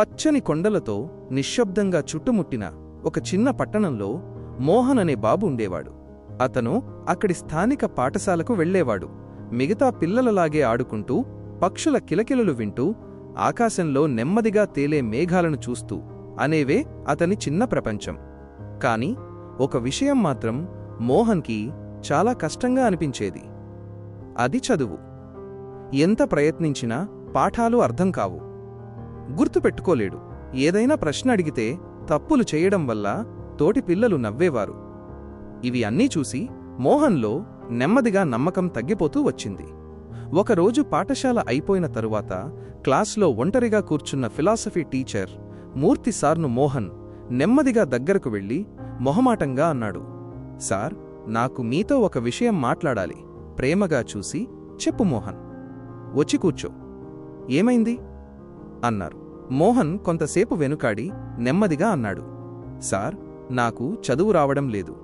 పచ్చని కొండలతో నిశ్శబ్దంగా చుట్టుముట్టిన ఒక చిన్న పట్టణంలో మోహన్ అనే బాబు ఉండేవాడు. అతను అక్కడి స్థానిక పాఠశాలకు వెళ్ళేవాడు. మిగతా పిల్లలలాగే ఆడుకుంటూ పక్షుల కిలకిలలు వింటూ ఆకాశంలో నెమ్మదిగా తేలే మేఘాలను చూస్తూ అనేవే అతని చిన్న ప్రపంచం. కాని ఒక విషయం మాత్రం మోహన్కి చాలా కష్టంగా అనిపించేది. అది చదువు. ఎంత ప్రయత్నించినా పాఠాలు అర్థం కావు. గుర్తుపెట్టుకోలేడు. ఏదైనా ప్రశ్న అడిగితే తప్పులు చేయడం వల్ల తోటి పిల్లలు నవ్వేవారు. ఇవి అన్నీ చూసి మోహన్లో నెమ్మదిగా నమ్మకం తగ్గిపోతూ వచ్చింది. ఒకరోజు పాఠశాల అయిపోయిన తరువాత క్లాస్లో ఒంటరిగా కూర్చున్న ఫిలాసఫీ టీచర్ మూర్తి సార్ను మోహన్ నెమ్మదిగా దగ్గరకు వెళ్ళి మొహమాటంగా అన్నాడు సార్ నాకు మీతో ఒక విషయం మాట్లాడాలి. ప్రేమగా చూసి చెప్పు మోహన్. వచ్చి కూర్చో. ఏమైంది? అన్నారు. మోహన్ కొంతసేపు వెనుకాడి నెమ్మదిగా అన్నాడు. సార్ నాకు చదువు రావడం లేదు.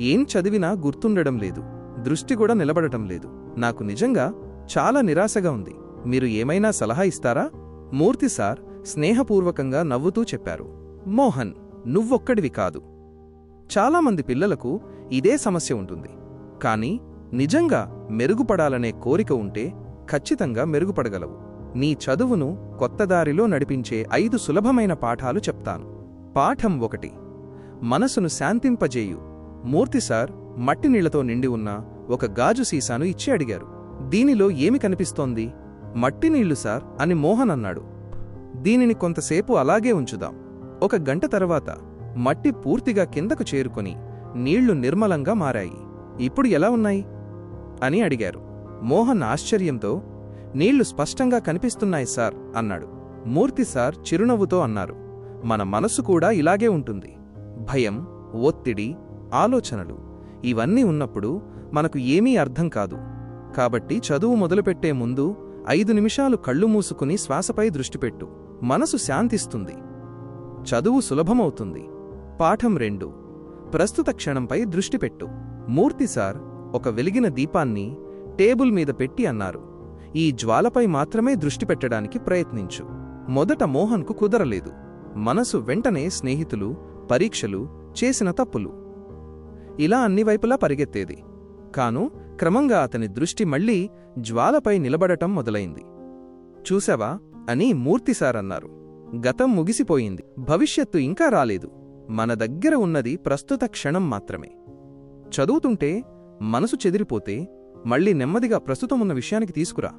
ఏం చదివినా గుర్తుండడం లేదు. దృష్టి కూడా నిలబడటం లేదు. నాకు నిజంగా చాలా నిరాశగా ఉంది. మీరు ఏమైనా సలహా ఇస్తారా? మూర్తి సార్ స్నేహపూర్వకంగా నవ్వుతూ చెప్పారు. మోహన్ నువ్వొక్కడివి కాదు. చాలామంది పిల్లలకు ఇదే సమస్య ఉంటుంది. కానీ నిజంగా మెరుగుపడాలనే కోరిక ఉంటే ఖచ్చితంగా మెరుగుపడగలవు. నీ చదువును కొత్తదారిలో నడిపించే ఐదు సులభమైన పాఠాలు చెప్తాను. పాఠం ఒకటి. మనసును శాంతింపజేయు. మూర్తి సార్ మట్టి నీళ్ళతో నిండి ఉన్న ఒక గాజు సీసాను ఇచ్చి అడిగారు. దీనిలో ఏమి కనిపిస్తోంది? మట్టి నీళ్ళు సార్ అని మోహన్ అన్నాడు. దీనిని కొంతసేపు అలాగే ఉంచుదాం. ఒక గంట తర్వాత మట్టి పూర్తిగా కిందకు చేరుకొని నీళ్ళు నిర్మలంగా మారాయి. ఇప్పుడు ఎలా ఉన్నాయి? అని అడిగారు. మోహన్ ఆశ్చర్యంతో నీళ్ళు స్పష్టంగా కనిపిస్తున్నాయి సార్ అన్నాడు. మూర్తి సార్ చిరునవ్వుతో అన్నారు. మన మనసు కూడా ఇలాగే ఉంటుంది. భయం ఒత్తిడి ఆలోచనలు ఇవన్నీ ఉన్నప్పుడు మనకు ఏమీ అర్థం కాదు. కాబట్టి చదువు మొదలుపెట్టే ముందు ఐదు నిమిషాలు కళ్ళు మూసుకుని శ్వాసపై దృష్టిపెట్టు మనసు శాంతిస్తుంది. చదువు సులభమవుతుంది. పాఠం రెండు. ప్రస్తుత క్షణంపై దృష్టిపెట్టు మూర్తి సార్ ఒక వెలిగిన దీపాన్ని టేబుల్ మీద పెట్టి అన్నారు. ఈ జ్వాలపై మాత్రమే దృష్టి పెట్టడానికి ప్రయత్నించు. మొదట మోహన్కు కుదరలేదు. మనసు వెంటనే స్నేహితులు పరీక్షలు చేసిన తప్పులు. ఇలా అన్ని వైపులా పరిగెత్తేది. కాను క్రమంగా అతని దృష్టి మళ్ళీ జ్వాలపై నిలబడటం మొదలైంది. చూశావా? అని మూర్తిసారన్నారు గతం ముగిసిపోయింది. భవిష్యత్తు ఇంకా రాలేదు. మన దగ్గర ఉన్నది ప్రస్తుత క్షణం మాత్రమే. చదువుతుంటే మనసు చెదిరిపోతే మళ్ళీ నెమ్మదిగా ప్రస్తుతం ఉన్న విషయానికి తీసుకురా.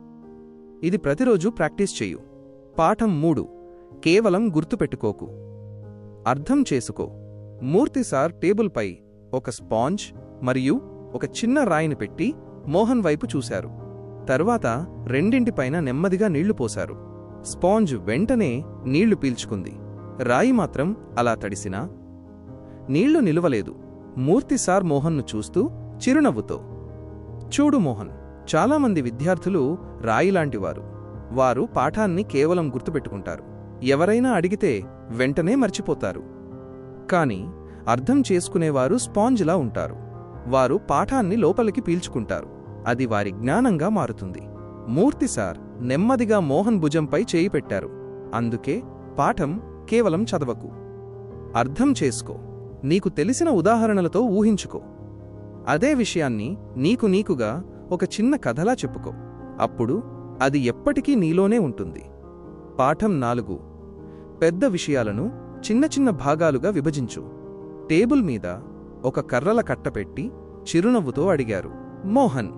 ఇది ప్రతిరోజు ప్రాక్టీస్ చెయ్యు. పాఠం మూడు. కేవలం గుర్తుపెట్టుకోకు. అర్థం చేసుకో. మూర్తి సార్ టేబుల్పై ఒక స్పాంజ్ మరియు ఒక చిన్న రాయిని పెట్టి మోహన్ వైపు చూశారు. తర్వాత రెండింటిపైన నెమ్మదిగా నీళ్ళు పోశారు. స్పాంజ్ వెంటనే నీళ్ళు పీల్చుకుంది. రాయి మాత్రం అలా తడిసినా నీళ్ళు నిలువలేదు. మూర్తిసార్ మోహన్ను చూస్తూ చిరునవ్వుతో చూడు మోహన్ చాలామంది విద్యార్థులు రాయిలాంటివారు. వారు పాఠాన్ని కేవలం గుర్తుపెట్టుకుంటారు. ఎవరైనా అడిగితే వెంటనే మర్చిపోతారు. కాని అర్థం చేసుకునేవారు స్పాంజ్లా ఉంటారు. వారు పాఠాన్ని లోపలికి పీల్చుకుంటారు. అది వారి జ్ఞానంగా మారుతుంది. మూర్తి సార్ నెమ్మదిగా మోహన్ భుజంపై చేయి పెట్టారు. అందుకే పాఠం కేవలం చదవకు. అర్థం చేసుకో. నీకు తెలిసిన ఉదాహరణలతో ఊహించుకో. అదే విషయాన్ని నీకు నీకుగా ఒక చిన్న కథలా చెప్పుకో. అప్పుడు అది ఎప్పటికీ నీలోనే ఉంటుంది. పాఠం నాలుగు. పెద్ద విషయాలను చిన్న చిన్న భాగాలుగా విభజించు. టేబుల్ మీద ఒక కర్రల కట్టపెట్టి చిరునవ్వుతో అడిగారు. మోహన్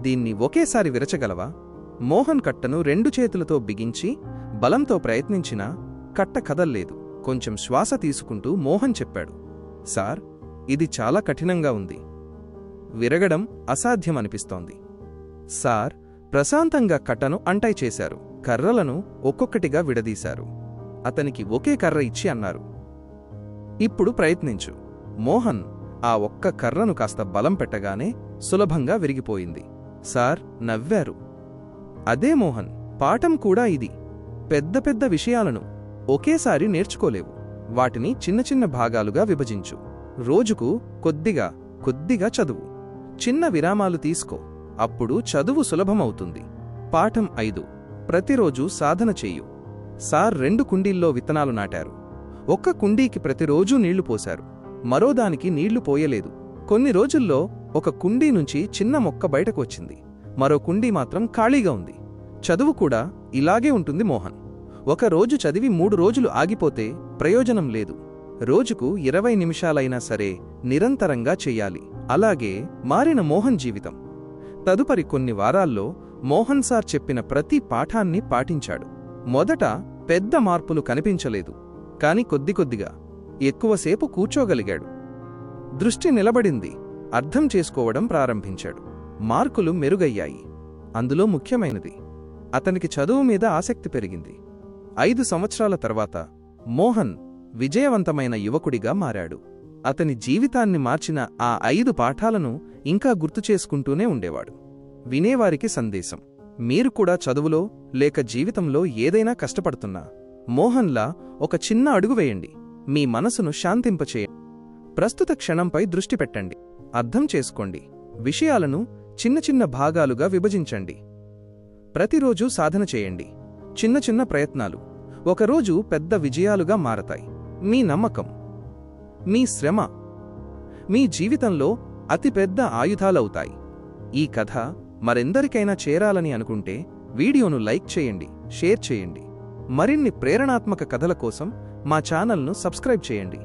దీన్ని ఒకేసారి విరచగలవా? మోహన్ కట్టను రెండు చేతులతో బిగించి బలంతో ప్రయత్నించినా కట్ట కదల్లేదు. కొంచెం శ్వాస తీసుకుంటూ మోహన్ చెప్పాడు. సార్ ఇది చాలా కఠినంగా ఉంది. విరగడం అసాధ్యమనిపిస్తోంది. సార్ ప్రశాంతంగా కట్టను అంటై చేశారు. కర్రలను ఒక్కొక్కటిగా విడదీశారు. అతనికి ఒకే కర్ర ఇచ్చి అన్నారు. ఇప్పుడు ప్రయత్నించు. మోహన్ ఆ ఒక్క కర్రను కాస్త బలం పెట్టగానే సులభంగా విరిగిపోయింది. సార్ నవ్వారు. అదే మోహన్ పాఠం కూడా ఇది. పెద్ద పెద్ద విషయాలను ఒకేసారి నేర్చుకోలేవు. వాటిని చిన్న చిన్న భాగాలుగా విభజించు. రోజుకు కొద్దిగా కొద్దిగా చదువు. చిన్న విరామాలు తీసుకో. అప్పుడు చదువు సులభమవుతుంది. పాఠం ఐదు. ప్రతిరోజు సాధన చెయ్యు సార్ రెండు కుండీల్లో విత్తనాలు నాటారు. ఒక్క కుండీకి ప్రతిరోజూ నీళ్ళు పోశారు. మరోదానికి నీళ్ళు పోయలేదు. కొన్ని రోజుల్లో ఒక కుండీ నుంచి చిన్న మొక్క బయటకు వచ్చింది. మరో కుండీ మాత్రం ఖాళీగా ఉంది. చదువు కూడా ఇలాగే ఉంటుంది మోహన్. ఒక రోజు చదివి మూడు రోజులు ఆగిపోతే ప్రయోజనం లేదు. రోజుకు ఇరవై నిమిషాలైనా సరే నిరంతరంగా చెయ్యాలి అలాగే మారిన మోహన్ జీవితం. తదుపరి కొన్ని వారాల్లో మోహన్ సార్ చెప్పిన ప్రతి పాఠాన్ని పాటించాడు. మొదట పెద్ద మార్పులు కనిపించలేదు. కాని కొద్ది కొద్దిగా ఎక్కువసేపు కూర్చోగలిగాడు. దృష్టి నిలబడింది. అర్థం చేసుకోవడం ప్రారంభించాడు. మార్కులు మెరుగయ్యాయి. అందులో ముఖ్యమైనది అతనికి చదువు మీద ఆసక్తి పెరిగింది. ఐదు సంవత్సరాల తర్వాత మోహన్ విజయవంతమైన యువకుడిగా మారాడు. అతని జీవితాన్ని మార్చిన ఆ ఐదు పాఠాలను ఇంకా గుర్తు చేసుకుంటూనే ఉండేవాడు. వినేవారికి సందేశం. మీరు కూడా చదువులో లేక జీవితంలో ఏదైనా కష్టపడుతున్నా మోహన్లా ఒక చిన్న అడుగు వేయండి. మీ మనసును శాంతింపచేయండి. ప్రస్తుత క్షణంపై దృష్టి పెట్టండి. అర్థం చేసుకోండి. విషయాలను చిన్న చిన్న భాగాలుగా విభజించండి. ప్రతిరోజూ సాధన చేయండి. చిన్న చిన్న ప్రయత్నాలు. ఒకరోజు పెద్ద విజయాలుగా మారతాయి. మీ నమ్మకం. మీ శ్రమ. మీ జీవితంలో అతిపెద్ద ఆయుధాలవుతాయి. ఈ కథ మరెందరికైనా చేరాలని అనుకుంటే వీడియోను లైక్ చేయండి షేర్ చేయండి. మరిన్ని ప్రేరణాత్మక కథల కోసం మా ఛానల్ను సబ్స్క్రైబ్ చేయండి.